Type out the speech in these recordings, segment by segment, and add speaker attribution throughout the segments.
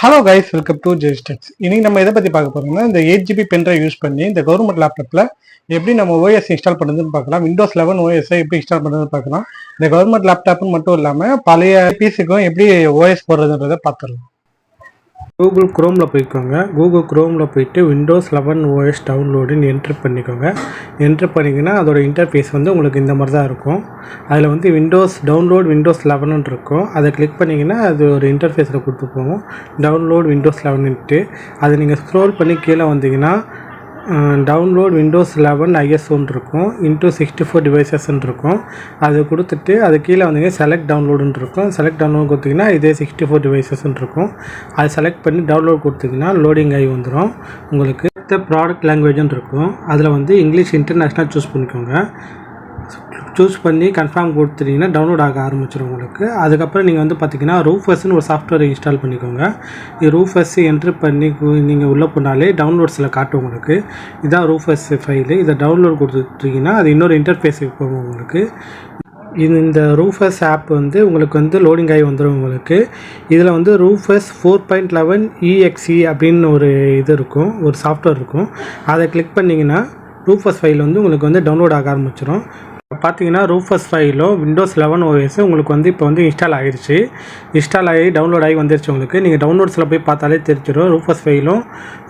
Speaker 1: Hello guys welcome to ஜெய்ஸ்டெக்ஸ் இன்னைக்கு நம்ம எதை பத்தி பார்க்க போறோம்னா இந்த எயிட் ஜிபி பென்ட்ரைவ் யூஸ் பண்ணி இந்த கவர்மெண்ட் லேப்டாப்ல எப்படி நம்ம ஓஎஸ் இன்ஸ்டால் பண்ணுறதுன்னு பார்க்கலாம். விண்டோஸ் லெவன் ஓஎஸ் எப்படி இன்ஸ்டால் பண்ணுறதுன்னு பார்க்கலாம். இந்த கவர்மெண்ட் லேப்டாப்னு மட்டும் இல்லாம பழைய பிசிக்கும் எப்படி ஓஎஸ் போடுறதுன்றதை பார்த்துடலாம்.
Speaker 2: கூகுள் குரோமில் போய்க்கோங்க. கூகுள் குரோமில் போயிட்டு விண்டோஸ் லெவன் ஓஎஸ் டவுன்லோடுன்னு என்ட்ரு பண்ணிக்கோங்க. என்ட்ரு பண்ணிங்கன்னா அதோட இன்டர்ஃபேஸ் வந்து உங்களுக்கு இந்த மாதிரி தான் இருக்கும். அதில் வந்து விண்டோஸ் டவுன்லோட் விண்டோஸ் லெவன் இருக்கும். அதை கிளிக் பண்ணிங்கன்னா அது ஒரு இன்டர்ஃபேஸில் கொடுத்து போகும். டவுன்லோட் விண்டோஸ் லெவன்ட்டு அதை நீங்கள் ஸ்க்ரோல் பண்ணி கீழே வந்தீங்கன்னா டவுன்லோட் விண்டோஸ் லெவன் ஐஎஸ்ஓன்னு இருக்கும் இன்டூ சிக்ஸ்டி ஃபோர் டிவைசஸ்ன்னு இருக்கும் அது கொடுத்துட்டு அது கீழே வந்தீங்க செலக்ட் டவுன்லோடுன்னு இருக்கும் செலக்ட் டவுன்லோட் கொடுத்தீங்கன்னா இதே சிக்ஸ்டி ஃபோர் டிவைசஸ்ன்னு இருக்கும் அதை செலக்ட் பண்ணி டவுன்லோட் கொடுத்தீங்கன்னா லோடிங் ஆகி வந்துடும் உங்களுக்கு அடுத்த ப்ராடக்ட் லாங்குவேஜ்னு இருக்கும் அதில் வந்து இங்கிலீஷ் இன்டர்நேஷ்னல் சூஸ் பண்ணிக்கோங்க. சூஸ் பண்ணி கன்ஃபார்ம் கொடுத்துட்டிங்கன்னா டவுன்லோட் ஆக ஆரம்பிச்சிடும் உங்களுக்கு. அதுக்கப்புறம் நீங்கள் வந்து பார்த்தீங்கன்னா ரூஃபஸ்ன்னு ஒரு சாஃப்ட்வேர் இன்ஸ்டால் பண்ணிக்கோங்க. இது ரூஃபஸ் என்ட்ரு பண்ணி நீங்கள் உள்ளே போனாலே டவுன்லோட்ஸில் காட்டும் உங்களுக்கு. இதான் ரூஃபஸ் ஃபைலு இதை டவுன்லோட் கொடுத்துட்டீங்கன்னா அது இன்னொரு இன்டர்ஃபேஸுக்கு போகும் உங்களுக்கு. இது இந்த ரூஃபஸ் ஆப் வந்து உங்களுக்கு வந்து லோடிங் ஆகி வந்துடும் உங்களுக்கு. இதில் வந்து Rufus four point eleven EXE அப்படின்னு ஒரு இது இருக்கும். ஒரு சாஃப்ட்வேர் இருக்கும். அதை கிளிக் பண்ணிங்கன்னா ரூஃபஸ் ஃபைல் வந்து உங்களுக்கு வந்து டவுன்லோட் ஆக ஆரம்பிச்சிடும் பார்த்தீங்கன்னா ரூஃபஸ் ஃபைலும் விண்டோஸ் லெவன் ஓஎஸ் உங்களுக்கு வந்து இப்போ வந்து இன்ஸ்டால் ஆகிருச்சு. இன்ஸ்டால் ஆகி டவுன்லோட் ஆகி வந்துருச்சு உங்களுக்கு. நீங்கள் டவுன்லோட்ஸில் போய் பார்த்தாலே தெரிஞ்சிடும் ரூஃபஸ் ஃபைலும்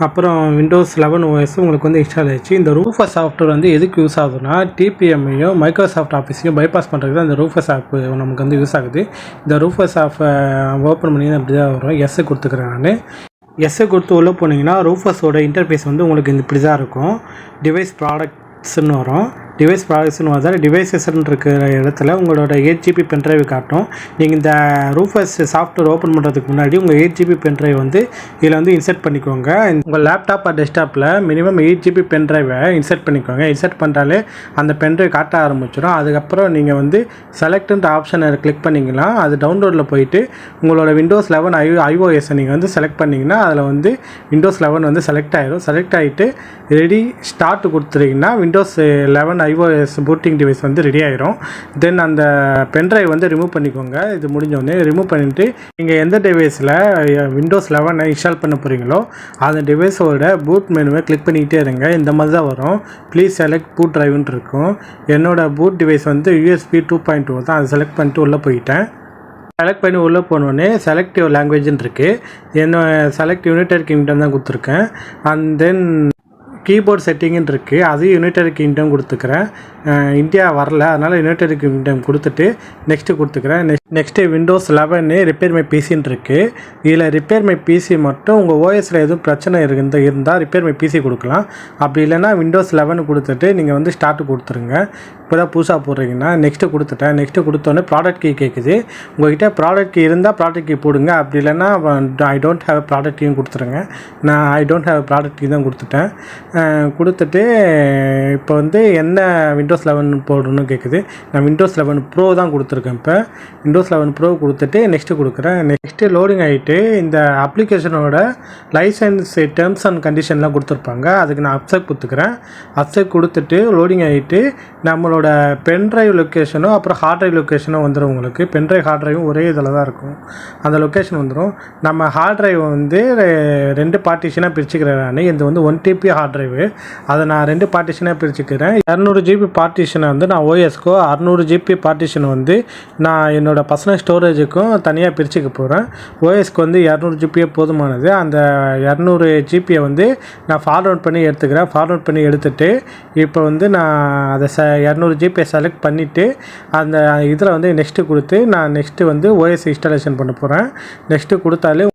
Speaker 2: அப்புறம் விண்டோஸ் லெவன் ஓஎஸ் உங்களுக்கு வந்து இன்ஸ்டால் ஆகிடுச்சு இந்த ரூஃபஸ் சாஃப்ட்வேர் வந்து எதுக்கு யூஸ் ஆகுதுன்னா டிபிஎம்மையும் மைக்ரோசாஃப்ட் ஆஃபீஸையும் பைபாஸ் பண்ணுறதுக்கு தான் இந்த ரூஃபஸ் ஆப் நமக்கு வந்து யூஸ் ஆகுது. இந்த ரூஃபஸ் ஆப்பை ஓப்பன் பண்ணி அப்படி தான் வரும். எஸ்ஸை கொடுத்துக்கிறேன் நான். எஸ்ஸை கொடுத்து உள்ளே போனீங்கன்னா ரூஃபஸோட இன்டர்ஃபேஸ் வந்து உங்களுக்கு இந்த இப்படி தான் இருக்கும் டிவைஸ் ப்ராடக்ட்ஸ்னு வரும். டிவைஸ் ப்ராசஸ்னு வந்தால் டிவைசஸ்ன்னு இருக்கிற இடத்துல உங்களோட எயிட் ஜிபி பென்ட்ரைவ் காட்டும் நீங்கள் இந்த ரூஃபஸ் சாஃப்ட்வேர் ஓப்பன் பண்ணுறதுக்கு முன்னாடி உங்கள் எயிட் ஜிபி பென்ட்ரைவ் வந்து இதில் வந்து இன்சர்ட் பண்ணிக்கோங்க. உங்கள் லேப்டாப் ஆர் டெஸ்க்டாப்பில் மினிமம் எயிட் ஜிபி பென்ட்ரைவை இன்சர்ட் பண்ணிக்கோங்க. இன்சர்ட் பண்ணுறாலே அந்த பென்ட்ரைவ் காட்ட ஆரம்பிச்சிடும். அதுக்கப்புறம் நீங்கள் வந்து செலக்ட்ன்ற ஆப்ஷனை கிளிக் பண்ணிங்கன்னா அது டவுன்லோடில் போயிட்டு உங்களோட விண்டோஸ் லெவன் ஐ ஐஓஎஸை நீங்கள் வந்து செலக்ட் பண்ணிங்கன்னா அதில் வந்து விண்டோஸ் லெவன் வந்து செலக்ட் ஆகிடும் செலக்ட் ஆகிட்டு ரெடி ஸ்டார்ட் கொடுத்துட்டீங்கன்னா Windows eleven IOS booting device வந்து ரெடி ஆயிரும். தென் அந்த பென்ட்ரைவ் வந்து ரிமூவ் பண்ணிக்கோங்க. இது முடிஞ்சோடனே ரிமூவ் பண்ணிவிட்டு நீங்கள் எந்த டிவைஸில் விண்டோஸ் லெவனை இன்ஸ்டால் பண்ண போகிறீங்களோ அந்த டிவைஸோட பூட் மெனுவை கிளிக் பண்ணிக்கிட்டே இருங்க. இந்த மாதிரி தான் வரும். ப்ளீஸ் செலக்ட் பூட் ட்ரைவ்னு இருக்கும். என்னோட பூட் டிவைஸ் வந்து யூஎஸ்பி டூ பாயிண்ட் டூ தான். அதை செலக்ட் பண்ணிட்டு உள்ளே போயிட்டேன். செலக்ட் பண்ணி உள்ளே போனோடனே செலக்டிவ் லாங்குவேஜ்னு இருக்குது என்ன செலக்ட் யுனைடெட் கிங்டம் தான் கொடுத்துருக்கேன். அண்ட் தென் கீபோர்ட் செட்டிங்னு இருக்குது அது யுனைடெட் கிங்டம் கொடுத்துக்கிறேன். இந்தியா வரல. அதனால் யுனைடெட் கிங்டம் கொடுத்துட்டு நெக்ஸ்ட்டு கொடுத்துக்கிறேன். Next next Windows eleven repair my பிசின்னு இருக்குது இதில் ரிப்பேர் மை பிசி மட்டும் உங்கள் ஓஎஸில் எதுவும் பிரச்சனை இருந்து இருந்தால் ரிப்பேர் மை பிசி கொடுக்கலாம். அப்படி இல்லைன்னா விண்டோஸ் லெவன் கொடுத்துட்டு நீங்கள் வந்து ஸ்டார்ட் கொடுத்துருங்க. இப்போ தான் புதுசாக போடுறீங்கன்னா நெக்ஸ்ட்டு கொடுத்துட்டேன். நெக்ஸ்ட்டு கொடுத்தோன்னே ப்ராடக்ட் கீ கேட்குது உங்கள்கிட்ட ப்ராடக்ட் கீ இருந்தால் ப்ராடக்ட் கீ போடுங்க. அப்படி இல்லைன்னா ஐ டோன்ட் ஹேவ் ப்ராடக்ட் கீயும் கொடுத்துருங்க. நான் I don't have product key தான் கொடுத்துட்டேன். கொடுத்துட்டு இப்போ வந்து என்ன விண்டோஸ் லெவன் போடணும்னு கேட்குது நான் விண்டோஸ் லெவன் ப்ரோ தான் கொடுத்துருக்கேன் இப்போ. விண்டோஸ் லெவன் ப்ரோ கொடுத்துட்டு நெக்ஸ்ட்டு கொடுக்குறேன். நெக்ஸ்ட்டு லோடிங் ஆகிட்டு இந்த அப்ளிகேஷனோட லைசன்ஸ் டேர்ம்ஸ் அண்ட் கண்டிஷன்லாம் கொடுத்துருப்பாங்க. அதுக்கு நான் அப்செக் கொடுத்துக்கிறேன். அப்செக் கொடுத்துட்டு லோடிங் ஆகிட்டு நம்மளோட பென்ட்ரைவ் லொக்கேஷனும் அப்புறம் ஹார்ட் ட்ரைவ் லொக்கேஷனும் வந்துடும் உங்களுக்கு. பென்ட்ரைவ் ஹார்ட் ட்ரைவும் ஒரே இதில் தான் இருக்கும். அந்த லொக்கேஷன் வந்துடும் நம்ம ஹார்ட் ட்ரைவ் வந்து ரெண்டு பார்ட்டிஷனாக பிரிச்சுக்கிறேன் நான். இது வந்து ஒன் டிபி ஹார்ட் டிரைவு அதை நான் ரெண்டு பார்ட்டிஷனாக பிரிச்சுக்கிறேன். இரநூறு ஜிபி பார்ட்டிஷனை வந்து நான் ஓஎஸ்க்கோ அறநூறு ஜிபி பார்ட்டிஷன் வந்து நான் என்னோடய பர்சனல் ஸ்டோரேஜுக்கும் தனியாக பிரிச்சுக்க போகிறேன் ஓஎஸ்க்கு வந்து இரநூறு ஜிபியே போதுமானது. அந்த இரநூறு ஜிபியை வந்து நான் ஃபார்வர்ட் பண்ணி எடுத்துக்கிறேன். ஃபார்வர்ட் பண்ணி எடுத்துட்டு இப்போ வந்து நான் அதை ச இரநூறு ஜிபியை செலக்ட் பண்ணிவிட்டு அந்த இதில் வந்து நெக்ஸ்ட்டு கொடுத்து நான் நெக்ஸ்ட்டு வந்து ஓஎஸ் இன்ஸ்டாலேஷன் பண்ண போகிறேன் நெக்ஸ்ட்டு கொடுத்தாலே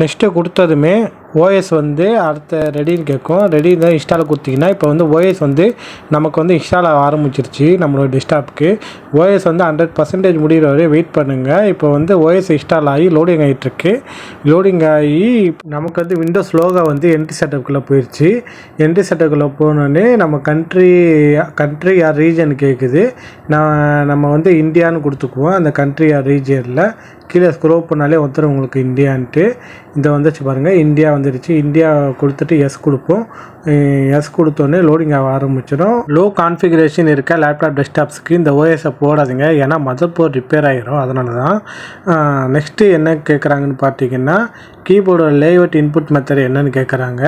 Speaker 2: நெக்ஸ்ட்டு கொடுத்ததுமே ஓஎஸ் வந்து அடுத்த ரெடின்னு கேட்கும். ரெடி தான் இன்ஸ்டால் கொடுத்தீங்கன்னா இப்போ வந்து ஓஎஸ் வந்து நமக்கு வந்து இன்ஸ்டால் ஆக ஆரம்பிச்சிருச்சு நம்மளோட டெஸ்க்டாப்புக்கு ஓஎஸ் வந்து ஹண்ட்ரட் பர்சன்டேஜ் முடிகிற வரை வெயிட் பண்ணுங்கள் இப்போ வந்து ஓஎஸ் இன்ஸ்டால் ஆகி லோடிங் ஆகிட்டுருக்கு லோடிங் ஆகி நமக்கு வந்து விண்டோஸ் லோகோ வந்து என்ட்ரி செட்டப்புக்குள்ளே போயிடுச்சு என்ட்ரி செட்டப்புக்குள்ளே போனோடனே நம்ம கண்ட்ரி கண்ட்ரி ஆர் ரீஜன் கேட்குது நான் நம்ம வந்து இந்தியான்னு கொடுத்துக்குவோம். அந்த கண்ட்ரி ஆர் ரீஜனில் கீழே ஸ்க்ரோப் பண்ணாலே ஒருத்தர் உங்களுக்கு இந்தியான்ட்டு. இந்த வந்துச்சு பாருங்கள் இந்தியா வந்து வந்துருச்சு. இந்தியா கொடுத்துட்டு எஸ் கொடுப்போம். எஸ் கொடுத்தோன்னே லோடிங் ஆக ஆரம்பிச்சிடும். லோ கான்ஃபிகரேஷன் இருக்க லேப்டாப் டெஸ்க்டாப்ஸ்க்கு இந்த ஓஎஸை போடாதீங்க. ஏன்னா மதர் போர்ட் ரிப்பேர் ஆகிரும் அதனால தான் நெக்ஸ்ட்டு என்ன கேட்குறாங்கன்னு பார்த்தீங்கன்னா கீபோர்டோட லேஅவுட் இன்புட் மெத்தட் என்னன்னு கேட்குறாங்க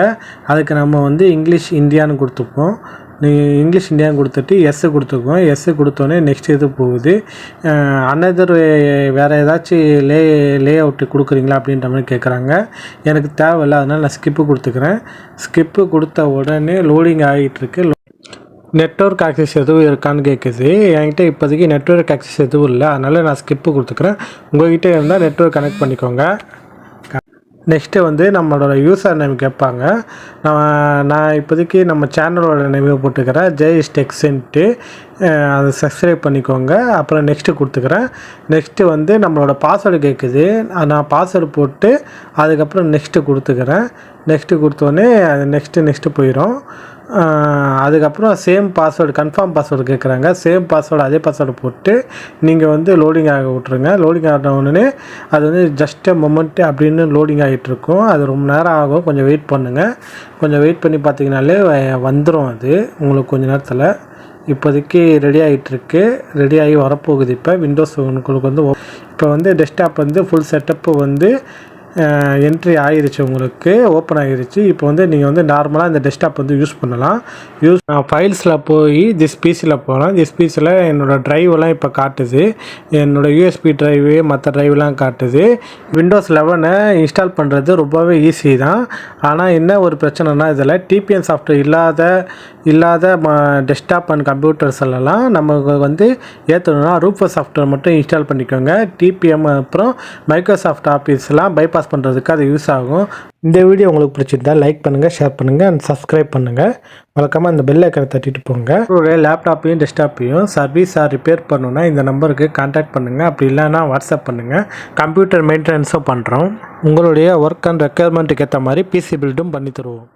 Speaker 2: அதுக்கு நம்ம வந்து இங்கிலீஷ் இந்தியான்னு கொடுத்துப்போம். நீ இங்கிலீஷ் இந்தியான்னு கொடுத்துட்டு எஸ்ஸு கொடுத்துக்குவோம் எஸ்ஸு கொடுத்தோன்னே நெக்ஸ்ட் இது போகுது. அனதர் வேறு ஏதாச்சும் லே லே அவுட்டு கொடுக்குறீங்களா அப்படின்ற மாதிரி கேட்குறாங்க எனக்கு தேவையில்ல அதனால் நான் ஸ்கிப்பு கொடுத்துக்கிறேன். ஸ்கிப்பு கொடுத்த உடனே லோடிங் ஆகிட்டுருக்கு நெட்ஒர்க் ஆக்சஸ் எதுவும் இருக்கான்னு கேட்குது என்கிட்ட இப்போதைக்கு நெட்ஒர்க் ஆக்சஸ் எதுவும் இல்லை. அதனால் நான் ஸ்கிப்பு கொடுத்துக்கிறேன். உங்கள்கிட்ட இருந்தால் நெட்ஒர்க் கனெக்ட் பண்ணிக்கோங்க. நெக்ஸ்ட்டு வந்து நம்மளோட யூசர் நேம் கேட்பாங்க. நான் நான் இப்போதைக்கு நம்ம சேனலோட நேமே போட்டுக்கிறேன். ஜெய்ஸ் டெக்ஸன்ட்டு அதை சப்ஸ்கிரைப் பண்ணிக்கோங்க. அப்புறம் நெக்ஸ்ட்டு கொடுத்துக்கிறேன். நெக்ஸ்ட்டு வந்து நம்மளோட பாஸ்வேர்டு கேட்குது. நான் பாஸ்வேர்டு போட்டு அதுக்கப்புறம் நெக்ஸ்ட்டு கொடுத்துக்கிறேன். நெக்ஸ்ட்டு கொடுத்தோன்னே அது நெக்ஸ்ட்டு நெக்ஸ்ட்டு போயிடும் அதுக்கப்புறம் சேம் பாஸ்வேர்டு கன்ஃபார்ம் பாஸ்வேர்டு கேட்குறாங்க சேம் பாஸ்வேர்டு அதே பாஸ்வேர்டு போட்டு நீங்கள் வந்து லோடிங் ஆக விட்ருங்க லோடிங் ஆகின உடனே அது வந்து ஜஸ்ட் மொமெண்ட்டு அப்படின்னு லோடிங் ஆகிட்டு இருக்கும். அது ரொம்ப நேரம் ஆகும். கொஞ்சம் வெயிட் பண்ணுங்கள் கொஞ்சம் வெயிட் பண்ணி பார்த்தீங்கனாலே வந்துடும் அது. உங்களுக்கு கொஞ்சம் நேரத்தில். இப்போதைக்கு ரெடி ஆகிட்டுருக்கு ரெடி ஆகி வரப்போகுது இப்போ. விண்டோஸ் உங்களுக்கு வந்து இப்போ வந்து டெஸ்க்டாப் வந்து ஃபுல் செட்டப்பு வந்து என்ட்ரி ஆகிருச்சு உங்களுக்கு ஓப்பன் ஆகிருச்சு இப்போ வந்து நீங்கள் வந்து நார்மலாக இந்த டெஸ்க்டாப் வந்து யூஸ் பண்ணலாம். யூஸ் நான் ஃபைல்ஸில் போய் திஸ் பிசியில் போகலாம் திஸ் பிசியில் என்னோடய ட்ரைவெலாம் இப்போ காட்டுது. என்னோடய யூஎஸ்பி ட்ரைவு மற்ற ட்ரைவ்லாம் காட்டுது. விண்டோஸ் லெவனை இன்ஸ்டால் பண்ணுறது ரொம்பவே ஈஸி தான். ஆனால் என்ன ஒரு பிரச்சனைனா இதில் டிபிஎன் சாஃப்ட்வேர் இல்லாத இல்லாத டெஸ்க்டாப் அண்ட் கம்ப்யூட்டர்ஸ் எல்லாம் நமக்கு வந்து ஏற்றணும்னா ரூஃபர் சாஃப்ட்வேர் மட்டும் இன்ஸ்டால் பண்ணிக்கோங்க. டிபிஎம் அப்புறம் மைக்ரோசாஃப்ட் ஆஃபீஸ்லாம் பைபாஸ் பண்ணுறதுக்கு அது யூஸ் ஆகும். இந்த வீடியோ உங்களுக்கு பிடிச்சிருந்தா லைக் பண்ணுங்கள் ஷேர் பண்ணுங்கள் அண்ட் சப்ஸ்கிரைப் பண்ணுங்கள் வழக்கமாக இந்த பெல் ஐக்கனை தட்டிட்டு போங்க. உங்களுடைய லேப்டாப்பையும் டெஸ்க்டாப்பையும் சர்வீஸ் ஆர் ரிப்பேர் பண்ணணுன்னா இந்த நம்பருக்கு கான்டாக்ட் பண்ணுங்கள் அப்படி இல்லைன்னா வாட்ஸ்அப் பண்ணுங்கள் கம்ப்யூட்டர் மெயின்டெனன்ஸும் பண்ணுறோம் உங்களுடைய ஒர்க் அண்ட் ரெக்குயர்மெண்ட்டுக்கு ஏற்ற மாதிரி பிசி பில்டும் பண்ணி தருவோம்.